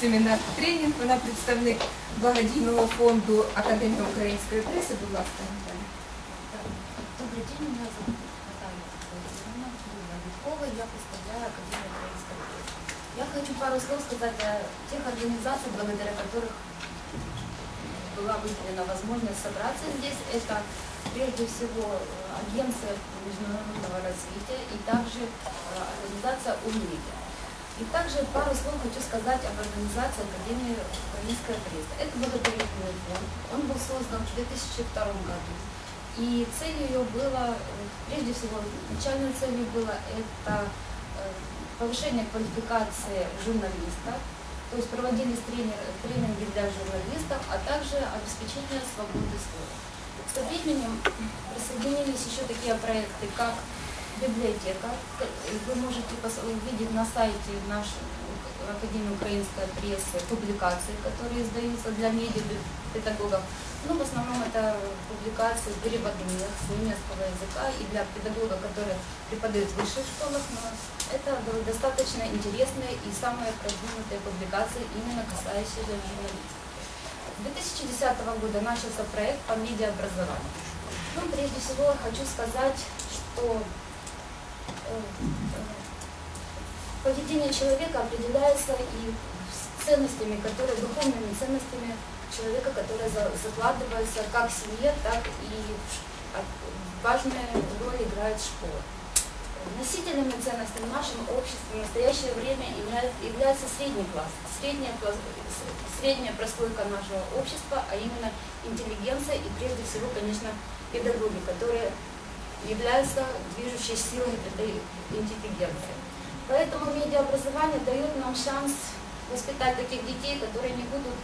семінар тренінг. Вона представник благодійного фонду Академії української преси. Будь ласка, Наталя. Добрый день, меня зовут Наталья Владимировна Виткова, я представляю Академию украинской прессы. Я хочу пару слов сказать о тех организациях, благодаря которых была выделена возможность собраться здесь. Это прежде всего э, Агенция международного развития и также э, организация УНИТИ. И также пару слов хочу сказать об организации Академии украинской прессы. Это благотворительный фонд. Он был создан в 2002 году. И целью ее было, прежде всего, начальной целью было это э, повышение квалификации журналиста, то есть проводились тренер- тренинги для журналистов, а также обеспечение свободы слова. Со временем присоединились еще такие проекты, как библиотека. Вы можете увидеть на сайте нашей Академии украинской прессы публикации, которые издаются для медиапедагогов. Ну, в основном это публикации переводные с немецкого языка и для педагогов, которые преподают в высших школах, но это до- достаточно интересные и самые продвинутые публикации, именно касающиеся журналистики. С 2010 года начался проект по медиаобразованию. Ну, прежде всего, хочу сказать, что поведение человека определяется и ценностями, которые, духовными ценностями человека, которые за- закладываются как в семье, так и в ш- важная роль играет школа. Носителями ценностей в нашем обществе в настоящее время явля- является средний класс, средняя, средняя прослойка нашего общества, а именно интеллигенция и прежде всего, конечно, педагоги, которые являются движущей силой этой интеллигенции. Поэтому медиаобразование дает нам шанс воспитать таких детей, которые не будут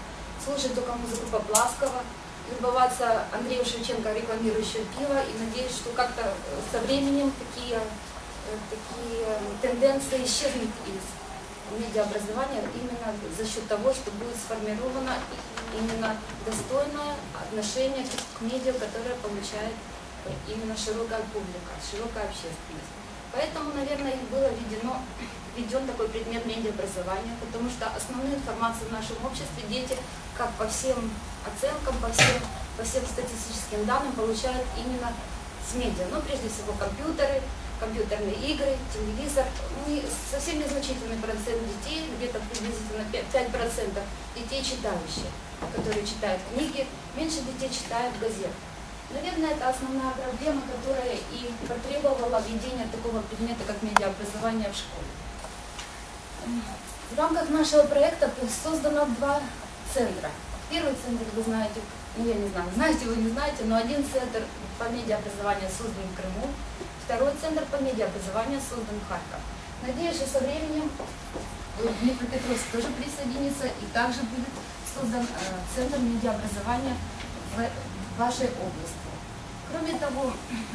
слушать только музыку Поплавского, любоваться Андреем Шевченко, рекламирующего пиво, и надеюсь, что как-то э, со временем такие, э, такие тенденции исчезнут из медиаобразования именно за счет того, что будет сформировано именно достойное отношение к медиа, которое получает э, именно широкая публика, широкая общественность. Поэтому, наверное, и было введено, введен такой предмет медиаобразования, потому что основную информацию в нашем обществе дети, как по всем оценкам, по всем, по всем статистическим данным, получают именно с медиа. Ну, прежде всего, компьютеры, компьютерные игры, телевизор. Ну, совсем незначительный процент детей, где-то приблизительно 5%, 5% детей читающие, которые читают книги, меньше детей читают газеты. Наверное, это основная проблема, которая и потребовала введения такого предмета, как медиаобразование в школе. В рамках нашего проекта создано два центра. Первый центр, вы знаете, ну я не знаю, знаете вы, не знаете, но один центр по медиаобразованию создан в Крыму, второй центр по медиаобразованию создан в Харьков. Надеюсь, что со временем э, Днепропетровск тоже присоединится и также будет создан э, центр медиаобразования вашей области. Кроме того,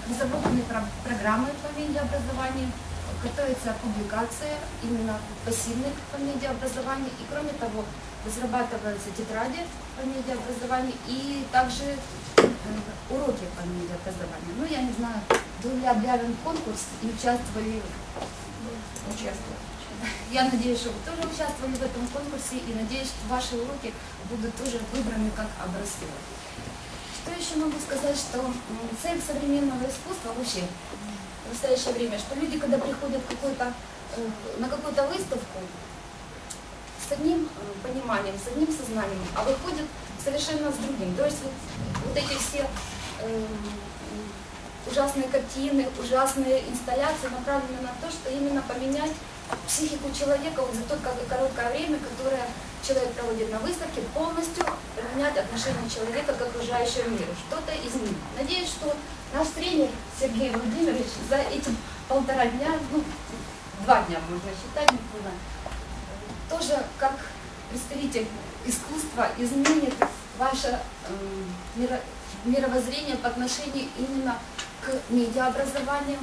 разработаны про- программы по медиаобразованию, готовится публикация именно пассивных по медиаобразованию, и кроме того, разрабатываются тетради по медиаобразованию и также э, уроки по медиаобразованию. Ну, я не знаю, был ли объявлен конкурс и участвовали Участвую. я надеюсь, что вы тоже участвовали в этом конкурсе и надеюсь, что ваши уроки будут тоже выбраны как образцовые. Еще могу сказать, что цель современного искусства вообще в настоящее время, что люди, когда приходят какой-то, э, на какую-то выставку, с одним э, пониманием, с одним сознанием, а выходят совершенно с другим. То есть вот, вот эти все эм, ужасные картины, ужасные инсталляции направлены на то, что именно поменять психику человека вот за то короткое время, которое человек проводит на выставке, полностью поменять отношение человека к окружающему миру, что-то изменить. Надеюсь, что наш тренер Сергей Владимирович за эти полтора дня, ну, два дня можно считать, не знаю, тоже как представитель искусства изменит ваше миро- мировоззрение по отношению именно к медиаобразованию.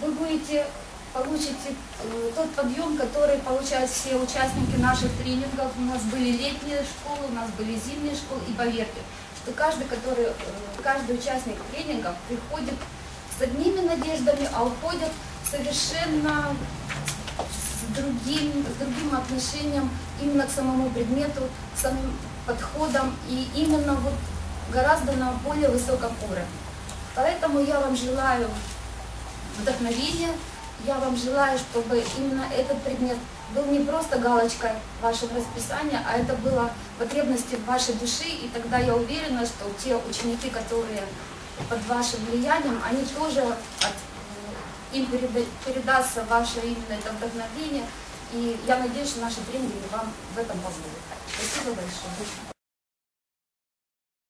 Вы будете получите э, тот подъем, который получают все участники наших тренингов. У нас были летние школы, у нас были зимние школы. И поверьте, что каждый, который, э, каждый участник тренингов приходит с одними надеждами, а уходит совершенно с другим, с другим отношением именно к самому предмету, к самим подходам и именно вот гораздо на более высоком уровне. Поэтому я вам желаю вдохновения, я вам желаю, чтобы именно этот предмет был не просто галочкой вашего расписания, а это было потребности вашей души, и тогда я уверена, что те ученики, которые под вашим влиянием, они тоже от, э, им переда- передастся ваше именно это вдохновение, и я надеюсь, что наши тренеры вам в этом помогут. Спасибо большое.